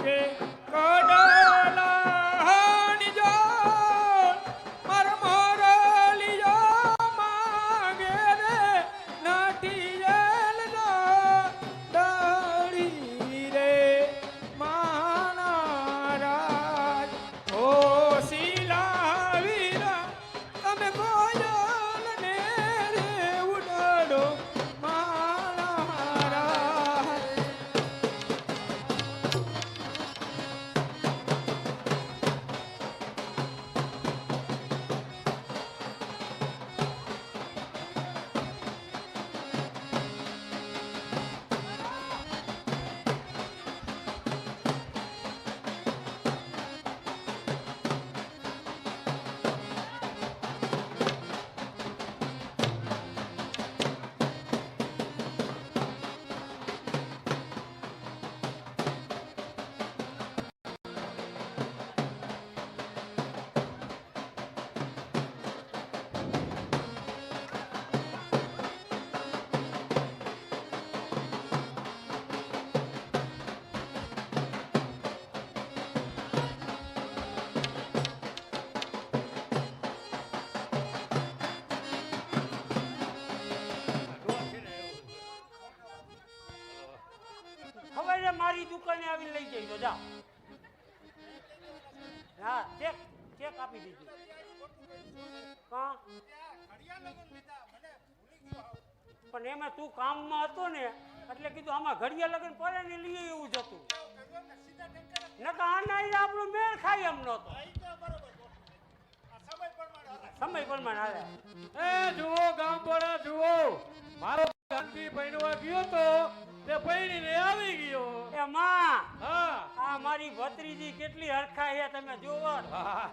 માંગે આવીને લઈ જઈજો જાઓ. હા ચેક ચેક આપી દીજો હા પણ એમાં તું કામમાં હતો ને એટલે કીધું આમાં ઘડિયા લગન પડે ને લઈએ એવું જ હતું. નકા આના આપણો મેળ ખાય એમ નહોતો. સમય પ્રમાણે આવે. એ જુઓ ગામ ગામવાળા જુઓ. મારો ગાંધી પૈણવા ગયો તો તે ને આવી ગયો. એ માં હા આ મારી ભત્રીજી કેટલી હરખા છે તમે જોવો ને. હા.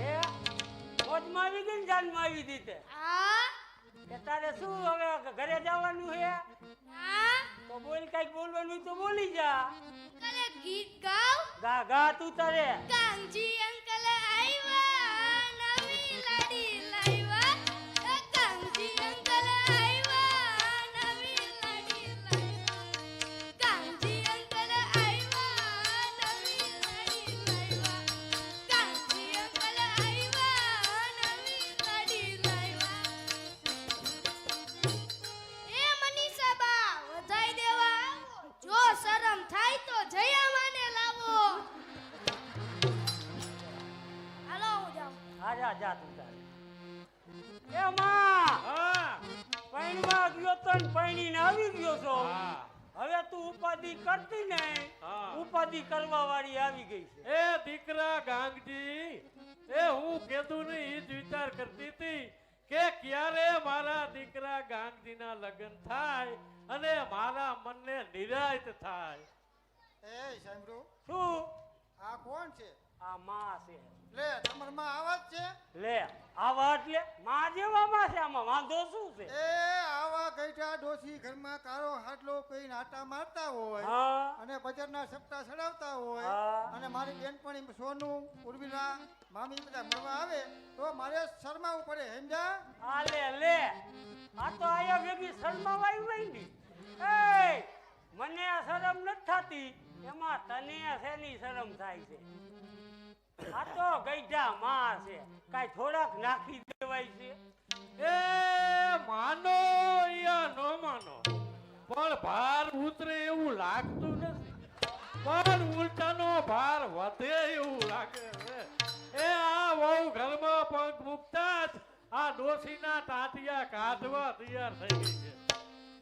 એ મોજમાં આવી ગઈ ને જાનમાં આવી આ કે તારે શું હવે ઘરે જવાનું છે? તો બોલ કંઈક બોલવાનું તો બોલી જા. ગીત ગાવ ગા ગા તું તારે. કાંજી એ માં હા પૈણવા ગયો તો ને આવી ગયો છો. હવે તું ઉપાધિ કરતી ને ઉપાધિ કરવા વાળી આવી ગઈ છે. એ દીકરા ગાંગજી એ હું કેતું ને ઈ જ વિચાર કરતી હતી કે ક્યારે મારા દીકરા ગાંગજીના લગ્ન થાય અને મારા મનને નિરાયત થાય. એ સાંભળો. શું? આ કોણ છે? આ માં છે. લે તમારમાં આવાજ છે? લે આવા એટલે માં જેવા માં છે આમાં વાંધો શું છે? એ આવા ગઈઠા ડોસી ઘરમાં કાળો હાટલો કઈ આટા મારતા હોય અને બજારના સપ્તા ચડાવતા હોય અને મારી બેનપણી સોનું ઉર્મિલા મામી બધા મળવા આવે તો મારે શરમાવું પડે હેમજા આ લે લે. આ તો આયા ભેગી શરમાવાઈ માંડી એ મને આ શરમ નથી થતી. એમાં તને શેની શરમ થાય છે? આ તો ગઈઢા માં છે. કાઈ થોડાક નાખી દેવાય છે. એ માનો યા નો માનો પણ ભાર ઉતરે એવું લાગતું નથી. પણ ઉલટાનો ભાર વધે એવું લાગે છે. એ આ વહુ ઘરમાં પગ મૂકતા જ આ ડોશીના તાંતિયા કાઢવા તૈયાર થઈ ગઈ છે.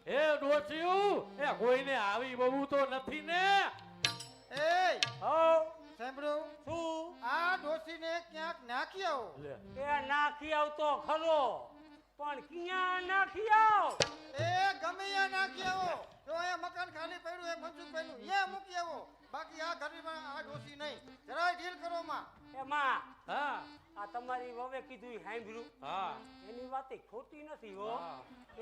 એ ડોશીયું એ કોઈને આવી બહુ તો નથી ને? એ હો સાંભળ્યું શું? આ ડોસીને ક્યાંક નાખી આવો. એ નાખી આવતો ખરો. પણ ક્યાં નાખી આવો? એ ગમે ત્યાં નાખી આવો. જો એ મકાન ખાલી પડ્યું એ મનસુખ પડ્યું એ મૂકી આવો. બાકી આ ઘરમાં આ ડોસી નહીં. જરાય ઢીલ કરો માં. એમાં હા. આ તમારી વવે કીધું સાંભળ્યું. હા. એની વાતે ખોટી નથી હો.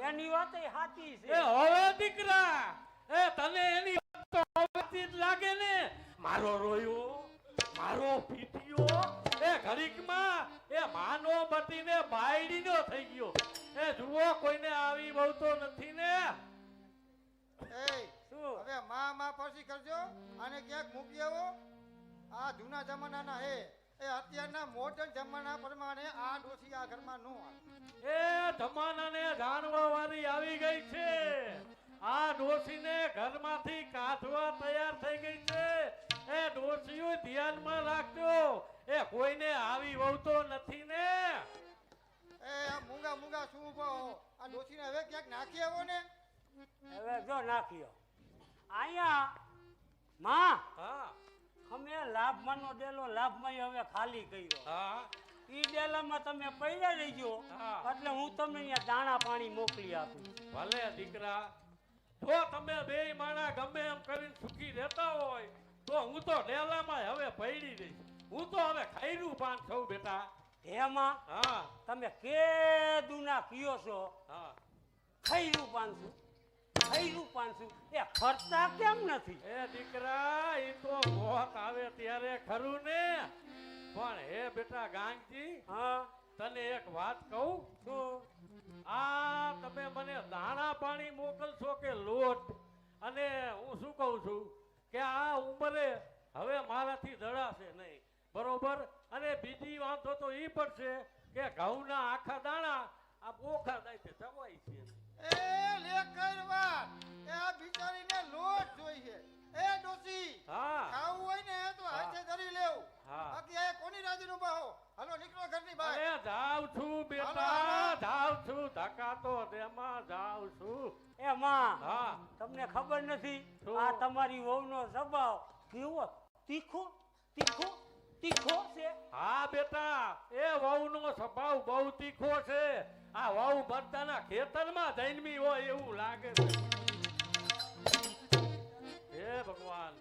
એની વાતે સાચી એ છે હવે દીકરા એ તને એની તો હવેથી જ લાગે ને. મારો રોયો મારો પીટીયો. એ ઘડીકમાં એ માનો બટીને બાયડીનો થઈ ગયો. એ જુઓ કોઈને આવી બહુ તો નથી ને. એ શું? હવે માં માં પછી કરજો અને ક્યાંક મૂકી આવો. આ જૂના જમાનાના હે. એ અત્યારના મોડર્ન જમાના પ્રમાણે આ ડોસી આ ઘરમાં નો આવે. એ જમાનાને જાણવા વાળી આવી ગઈ છે. આ ડોશીને ઘરમાંથી કાઢવા તૈયાર થઈ ગઈ છે. એ ડોશીઓ ધ્યાનમાં રાખજો. એ કોઈને આવી વહુ તો નથી ને. એ આ મૂંગા મૂંગા શું ઊભો? આ ડોસીને હવે ક્યાંક નાખી આવો ને. હવે જો નાખ્યો અહીંયા માં હા. અમે લાભમાં નો ડેલો લાભમાં હવે ખાલી કર્યો. હા. ઈ ડેલામાં તમે પૈડા રહીજો. હા. એટલે હું તમને અહીંયા દાણા પાણી મોકલી આપું. ભલે દીકરા. જો તમે બે માણા ગમે એમ કરીને સુખી રહેતા હોય તો હું તો ડેલામાં હવે પૈડી રહીશ હું તો હવે ખાયરું પાન થઉં બેટા. એમાં હા. તમે કેદુના કયો છો? હા. ખૈરું પાંચું પાન છું એ ખર્ચા કેમ નથી? એ દીકરા એ તો મોત આવે ત્યારે ખરું ને. પણ હે બેટા ગાંગજી હા. તને એક વાત કહું? આ તમે મને દાણા પાણી મોકલશો કે લોટ? અને હું શું કહું છું કે આ ઉંમરે હવે મારાથી દડાશે નહીં. બરોબર? અને બીજી વાંધો તો એ પડશે કે ઘઉંના આખા દાણા આ બોખા દાય છે ચવાય છે. અરે છું બેટા. છું. છું. એ માં હા. તમને ખબર નથી આ તમારી વહુનો સ્વભાવ કેવો? તીખો? તીખો? તીખો છે? હા બેટા. એ વહુનો સ્વભાવ બહુ તીખો છે. આ વહુ બધાના ખેતરમાં જન્મી હોય એવું લાગે છે. હે ભગવાન.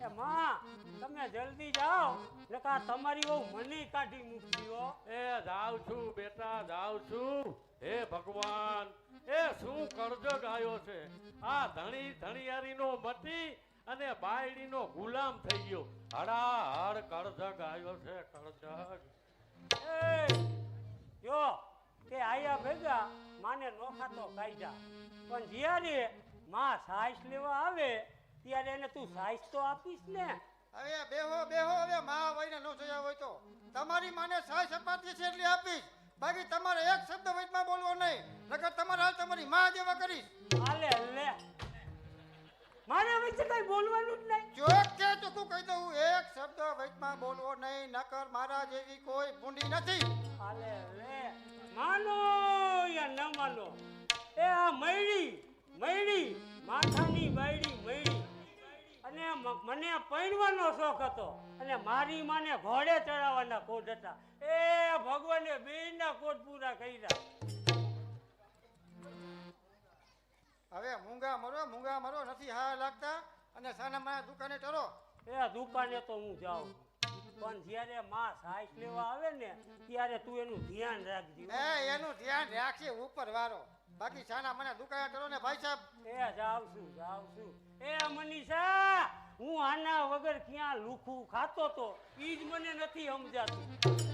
એ માં તમે જલ્દી જાઓ. નકા તમારી બહુ મની કાઢી મૂકી હો. એ જાઉં છું બેટા જાઉં છું. હે ભગવાન એ શું કરજગ આવ્યો છે? આ ધણી ધણિયારીનો મટી અને બાયડીનો ગુલામ થઈ ગયો. હડા હડ કરજગ આવ્યો છે કરજગ. એ જો કે આયા ભેગા માને નોખા તો કાયદા. પણ જ્યારે માં સાઈસ લેવા આવે ત્યારે એને તું સાઈસ તો આપીશ ને. હવે બેહો બેહો હવે મા વહીને નો જોયા હોય તો. તમારી માને સહાય અપાતી છે એટલે આપીશ. બાકી તમારે એક શબ્દ વચમાં બોલવો નહીં. નકર તમારે હાલ તમારી માં જેવા કરીશ. હાલે લે મારે વચ્ચે કઈ બોલવાનું જ નહીં. જો કે તો તું કહી દઉં એક શબ્દ વચમાં બોલવો નહીં નકર મારા જેવી કોઈ ભૂંડી નથી. હાલે લે માનો યા ન માનો. એ આ મૈડી મૈડી માથાની બાયડી મયડી અને મને પહેરવાનો શોખ હતો. અને મારી માને ઘોડે ચડાવવાના કોટ હતા. એ ભગવાને બેયના કોટ પૂરા કર્યા. હવે મૂંગા મરો મૂંગા મરો નથી હા લાગતા? અને સાના મારા દુકાને ચડો એ દુકાને તો હું જાઉં. પણ જ્યારે માં સાઈસ લેવા આવે ને ત્યારે તું એનું ધ્યાન રાખજે. એ એનું ધ્યાન રાખજે ઉપર વાળો. બાકી છાના મને દુકાયા કરો ને ભાઈ સાહેબ. એ જાવ છું જાવ છું એ મનીષા હું આના વગર ક્યાં લુખું ખાતો તો? ઈ જ મને નથી સમજાતું.